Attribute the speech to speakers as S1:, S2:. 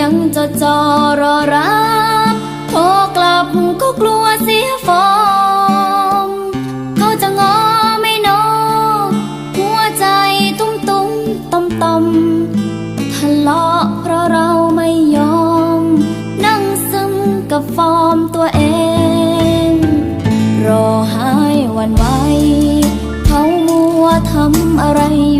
S1: ยังจดจอรอรับโทรกลับก็กลัวเสียฟอร์มเขาจะงอไม่นอหัวใจตุ้มตุ้มต่อมต่อมทะเลาะเพราะเราไม่ยอม นั่งซึมกับฟอร์มตัวเอง รอหายวันไหวเขามัวทำอะไรอยู่